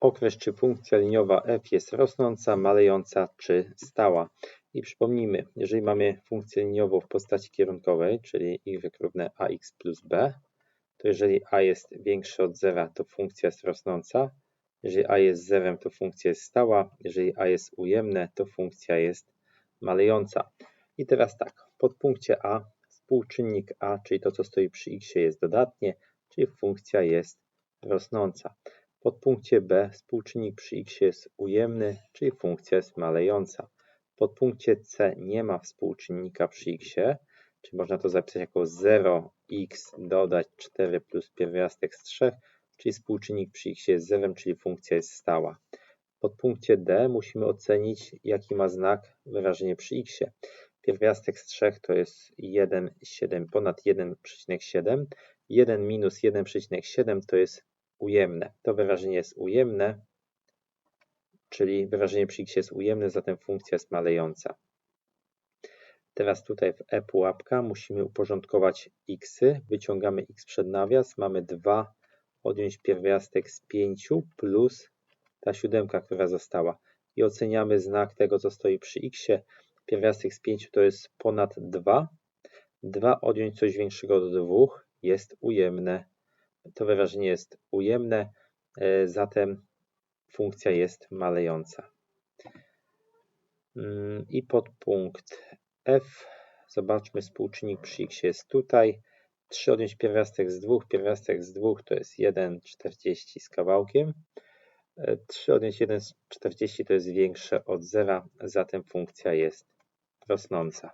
okres czy funkcja liniowa f jest rosnąca, malejąca czy stała. I przypomnijmy, jeżeli mamy funkcję liniową w postaci kierunkowej, czyli y równe ax plus b, to jeżeli a jest większe od zera, to funkcja jest rosnąca. Jeżeli a jest zerem, to funkcja jest stała. Jeżeli a jest ujemne, to funkcja jest malejąca. I teraz tak, w podpunkcie a współczynnik a, czyli to, co stoi przy x jest dodatnie, czyli funkcja jest rosnąca. Podpunkcie b współczynnik przy x jest ujemny, czyli funkcja jest malejąca. W podpunkcie c nie ma współczynnika przy x, czyli można to zapisać jako 0x dodać 4 plus pierwiastek z 3, czyli współczynnik przy x jest 0, czyli funkcja jest stała. W podpunkcie d musimy ocenić, jaki ma znak wyrażenie przy x. Pierwiastek z 3 to jest 1,7 ponad 1,7. 1 minus 1,7 to jest ujemne. To wyrażenie jest ujemne, czyli wyrażenie przy x jest ujemne, zatem funkcja jest malejąca. Teraz tutaj w e pułapka musimy uporządkować x. Wyciągamy x przed nawias. Mamy 2 odjąć pierwiastek z 5 plus ta siódemka, która została. I oceniamy znak tego, co stoi przy x. Pierwiastek z 5 to jest ponad 2. 2 odjąć coś większego od 2 jest ujemne. To wyrażenie jest ujemne, e, zatem funkcja jest malejąca. Mm, I podpunkt f. Zobaczmy, współczynnik przy x jest tutaj. 3 odjąć pierwiastek z 2. Pierwiastek z 2 to jest 1,40 z kawałkiem. 3 e, odjąć 1,40 to jest większe od 0, zatem funkcja jest rosnąca.